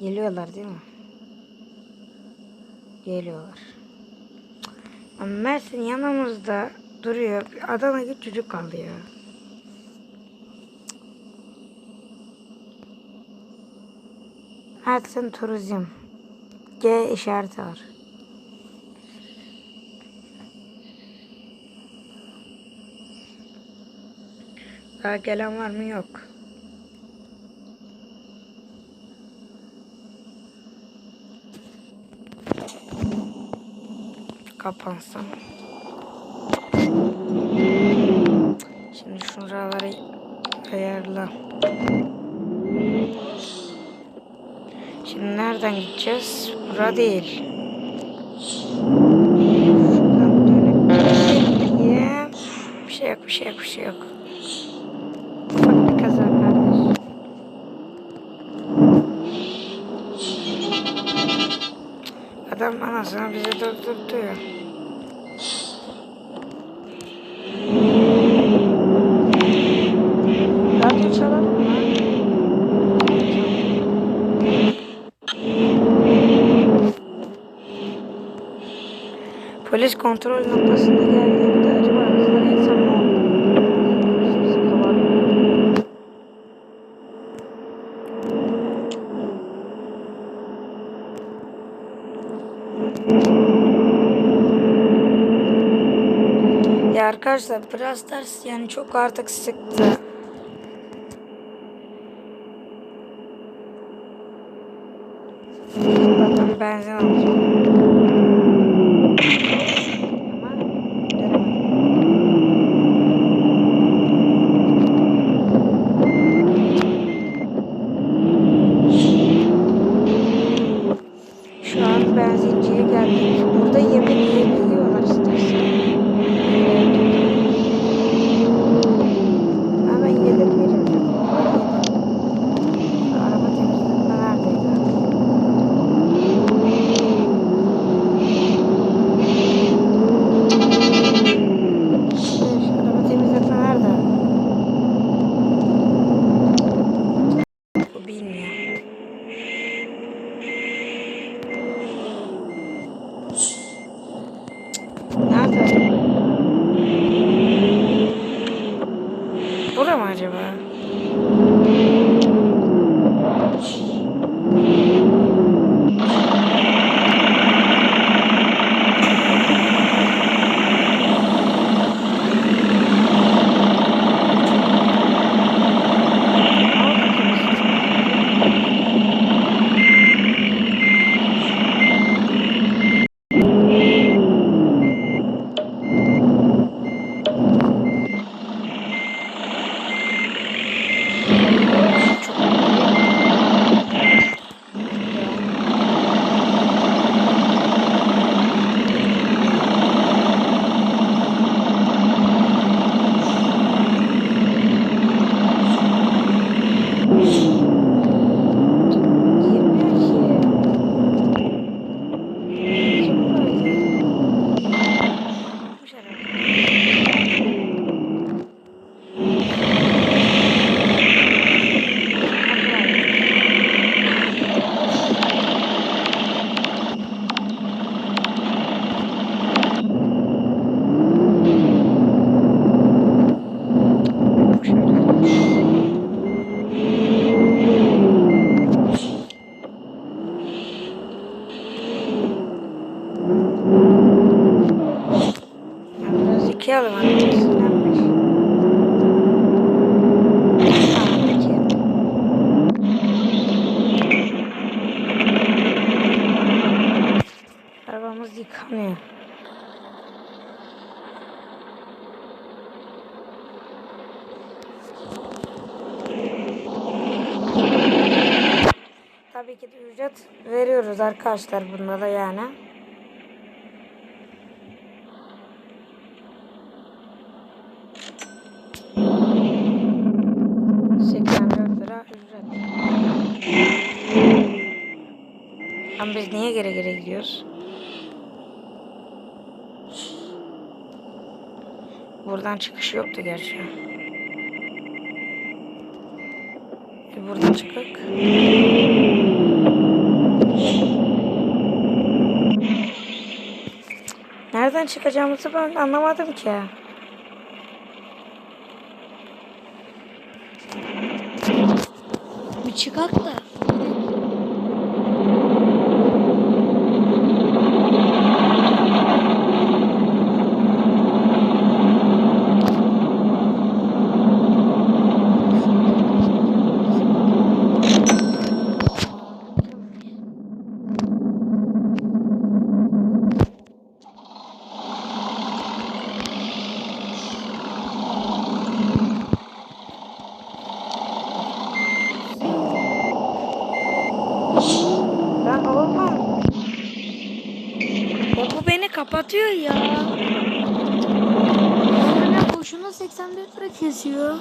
Geliyorlar değil mi? Geliyorlar. Ama Mersin yanımızda duruyor. Adana çocuk kaldı ya. Mersin Turizm. G işareti var. Daha gelen var mı? Yok. Kapansın. Şimdi şuraları ayarla. Şimdi nereden gideceğiz? Bura değil. Bir şey yok, bir şey yok, bir şey yok. Ufak bir kaza kardeş. Adam anasını bize durdurtuyor. Radyo çalalım mı? Polis kontrol noktasında geldiğimde acaba hızla geçsem ne olur? Ya arkadaşlar biraz ders yani çok artık sıktı. Bakın benzin alacağım. Tabii ki de ücret veriyoruz arkadaşlar bunda da yani. Ama biz niye geri geri gidiyoruz? Buradan çıkış yoktu gerçi. E buradan çıkık. Nereden çıkacağımızı ben anlamadım ki. Bir çıkak da. Ben oğlum. Ya bu beni kapatıyor ya. Yani boşuna 84 lira kesiyor.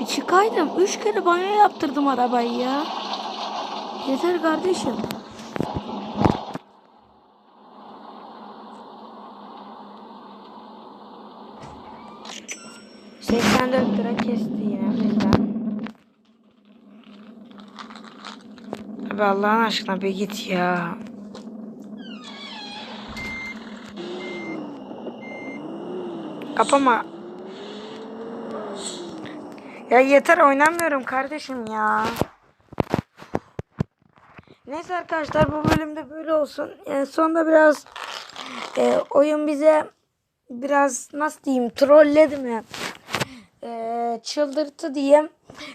Bir çıkaydım. Üç kere banyo yaptırdım arabayı ya. Yeter kardeşim. 84 lira kesti yine bizden. Abi Allah'ın aşkına bir git ya. Kapama. Ya yeter oynamıyorum kardeşim ya. Neyse arkadaşlar bu bölümde böyle olsun. En sonda biraz e, oyun bize biraz nasıl diyeyim trolledi mi? E, çıldırttı diyeyim.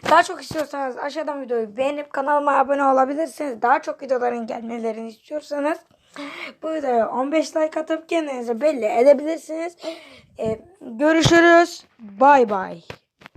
Daha çok istiyorsanız aşağıdan videoyu beğenip kanalıma abone olabilirsiniz. Daha çok videoların gelmelerini istiyorsanız bu videoya 15 like atıp kendinize belli edebilirsiniz. E, görüşürüz. Bay bay.